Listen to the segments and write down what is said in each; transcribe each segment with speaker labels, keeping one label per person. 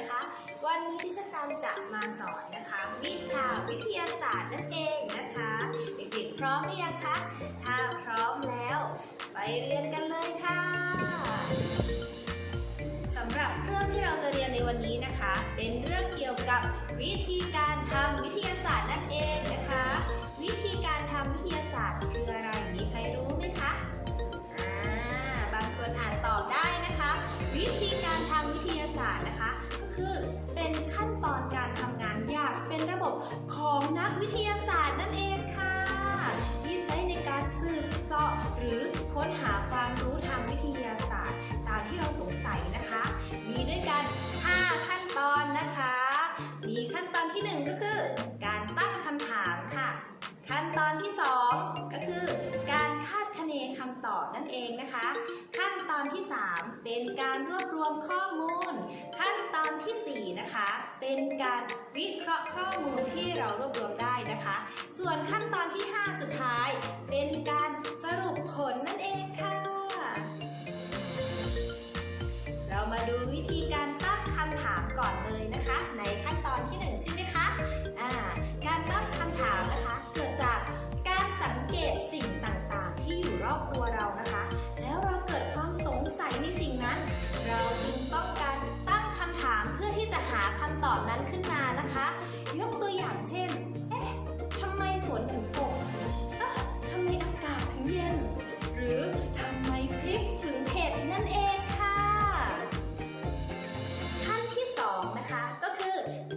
Speaker 1: นะคะ วันนี้ที่ชการจะมาสอนนะคะ วิชาวิทยาศาสตร์นั่นเองนะคะเด็กๆพร้อมหรือยังคะถ้าพร้อมแล้ว ไปเรียนกันเลยค่ะสำหรับเรื่องที่เราจะเรียนในวันนี้นะคะ เป็นเรื่องเกี่ยวกับวิธีการทำวิทยาศาสตร์นั่นเองนะคะ อนที่ 3 เป็นการรวบรวมข้อมูล ขั้นตอนทีสี่ 4 นะคะ เป็นการวิเคราะห์ข้อมูลที่เรารวบรวมได้นะคะ ส่วนขั้นตอนที่ 5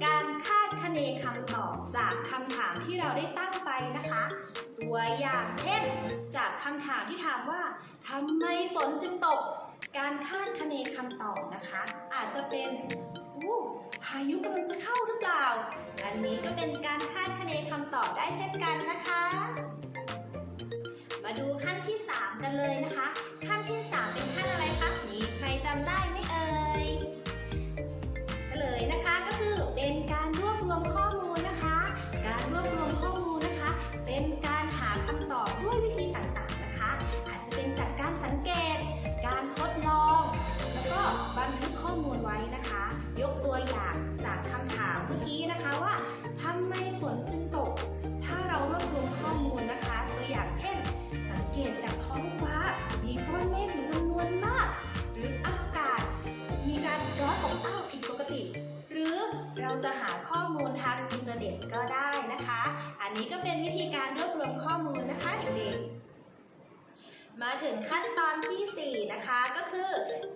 Speaker 1: การคาดคะเนคำตอบจากคำถามที่เราได้ตั้งไปนะคะ ตัวอย่างเช่น จากคำถามที่ถามว่าทำไมฝนจึงตก การคาดคะเนคำตอบนะคะ อาจจะเป็นอู้พายุก ถึงขั้นตอนทีสี่ 4 นะคะ ก็คือ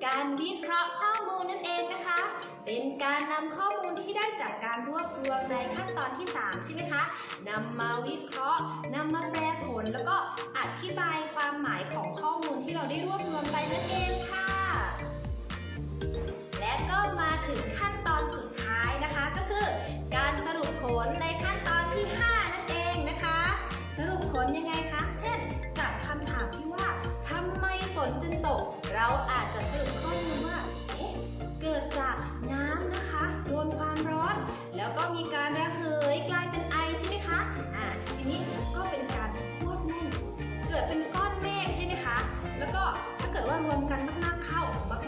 Speaker 1: การวิเคราะห์ข้อมูลนั่นเองนะคะ เป็นการนำข้อมูลที่ได้จากการรวบรวมในขั้นตอนที่ 3 ใช่ไหมคะนำมาวิเคราะห์นำมาแปลผล แล้วก็อธิบายความหมายของข้อมูลที่เราได้รวบรวมไปนั่นเองค่ะ และก็มาถึงขั้นตอนสุดท้ายนะคะ ก็คือ การสรุปผลในขั้น เราอาจจะสรุปข้อมูลว่าเอ๊ะเกิดจากน้ำนะคะโดนความร้อน แล้วก็มีการระเหยกลายเป็นไอใช่ไหมคะอ่าทีนี้ก็เป็นการควบแน่นเกิดเป็นก้อนเมฆใช่ไหมคะแล้วก็ถ้าเกิดว่ารวมกันมากๆเข้า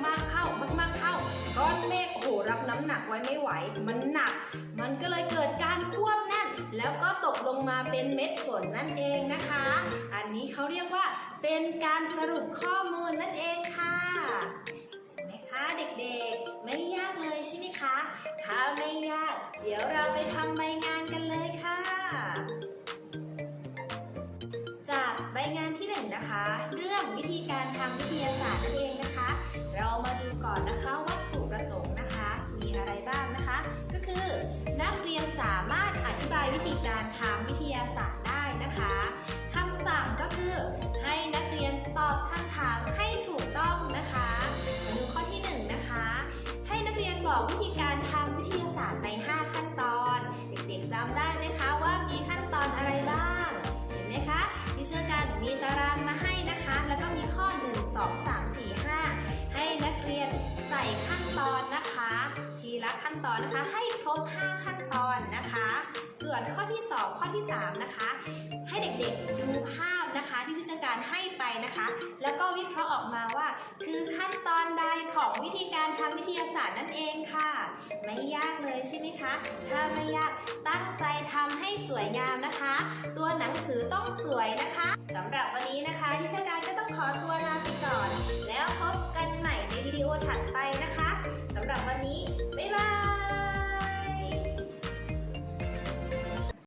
Speaker 1: มากๆเข้ามากๆเข้าก้อนเมฆโอ้โหรับน้ำหนักไว้ไม่ไหว มันหนัก มันก็เลยเกิดการ ลงมาเป็นเม็ดฝนนั่นเองนะคะ อันนี้เขาเรียกว่าเป็นการสรุปข้อมูลนั่นเองค่ะเห็นไหมคะเด็กๆ ไม่ยากเลยใช่ไหมคะ ถ้าไม่ยาก เดี๋ยวเราไปทำใบงานกันเลยค่ะ จากใบงานที่หนึ่งนะคะ เรื่องวิธีการทางวิทยาศาสตร์นั่นเองนะคะ เรามาดูก่อนนะคะวัตถุประสงค์นะคะ มีอะไรบ้างนะคะ ก็คือนักเรียนสามารถอธิบายวิธีการทา บอกวิธีการทางวิทยาศาสตร์ใน 5 ขั้นตอน เด็กๆจำได้ไหมคะว่ามีขั้นตอนอะไรบ้าง เห็นไหมคะที่เชื่อกันมีตารางมาให้นะคะ แล้วก็มีข้อ 1 2 3 4 5 ให้นักเรียนใส่ขั้นตอนนะคะ ทีละขั้นตอนนะคะให้ครบ 5 ขั้นตอนนะคะ ส่วนข้อที่ 2 ข้อที่ 3 นะคะ ให้เด็กๆดูภาพ การให้ไปนะคะ แล้วก็วิเคราะห์ออกมาว่า คือขั้นตอนใดของวิธีการทำวิทยาศาสตร์นั่นเองค่ะ ไม่ยากเลยใช่ไหมคะ ถ้าไม่ยากตั้งใจทำให้สวยงามนะคะ ตัวหนังสือต้องสวยนะคะสำหรับวันนี้นะคะทิชาการก็ต้องขอตัวลาไปก่อน แล้วพบกันใหม่ในวิดีโอถัดไปนะคะสำหรับวันนี้บ๊ายบาย